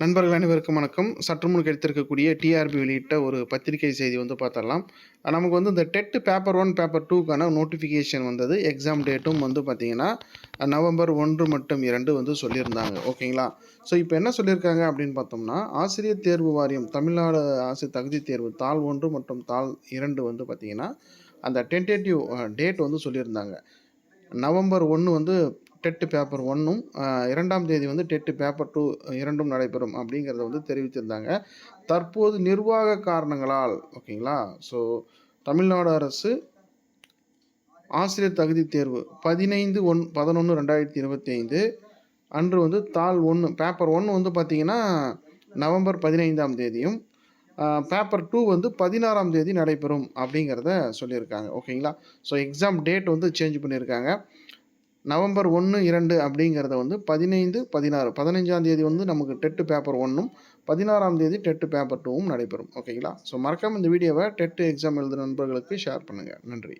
நண்பர்கள் அனைவருக்கும் வணக்கம். சற்று முன் கிடைத்திருக்கக்கூடிய டிஆர்பி வெளியிட்ட ஒரு பத்திரிகை செய்தி வந்து பார்த்துடலாம். நமக்கு வந்து இந்த டெட்டு பேப்பர் ஒன் பேப்பர் டூக்கான நோட்டிஃபிகேஷன் வந்தது. எக்ஸாம் டேட்டும் வந்து பார்த்திங்கன்னா நவம்பர் ஒன்று மற்றும் இரண்டு வந்து சொல்லியிருந்தாங்க. ஓகேங்களா? ஸோ இப்போ என்ன சொல்லியிருக்காங்க அப்படின்னு பார்த்தோம்னா ஆசிரியர் தேர்வு வாரியம் தமிழ்நாடு ஆசிரியர் தகுதி தேர்வு தாள் ஒன்று மற்றும் தாள் இரண்டு வந்து பார்த்திங்கன்னா அந்த டென்டேட்டிவ் டேட் வந்து சொல்லியிருந்தாங்க. நவம்பர் ஒன்று வந்து டெட்டு பேப்பர் ஒன்றும் இரண்டாம் தேதி வந்து டெட்டு பேப்பர் டூ இரண்டும் நடைபெறும் அப்படிங்கிறத வந்து தெரிவித்திருந்தாங்க தற்போது நிர்வாக காரணங்களால் ஓகேங்களா? ஸோ தமிழ்நாடு அரசு ஆசிரியர் தகுதி தேர்வு பதினைந்து ஒன் பதினொன்று ரெண்டாயிரத்தி இருபத்தி ஐந்து அன்று வந்து தாள் ஒன்று பேப்பர் ஒன்று வந்து பார்த்திங்கன்னா நவம்பர் பதினைந்தாம் தேதியும் பேப்பர் டூ வந்து பதினாறாம் தேதி நடைபெறும் அப்படிங்கிறத சொல்லியிருக்காங்க ஓகேங்களா? ஸோ எக்ஸாம் டேட் வந்து சேஞ்ச் பண்ணியிருக்காங்க. நவம்பர் ஒன்று இரண்டு அப்படிங்கிறத வந்து பதினைந்து பதினாறு பதினைஞ்சாம் தேதி வந்து நமக்கு டெட்டு பேப்பர் ஒன்றும் பதினாறாம் தேதி டெட்டு பேப்பர் டூவும் நடைபெறும். ஓகேங்களா ஸோ மறக்காமல் இந்த வீடியோவை டெட்டு எக்ஸாம் எழுதுகிற நண்பர்களுக்கு ஷேர் பண்ணுங்கள் நன்றி.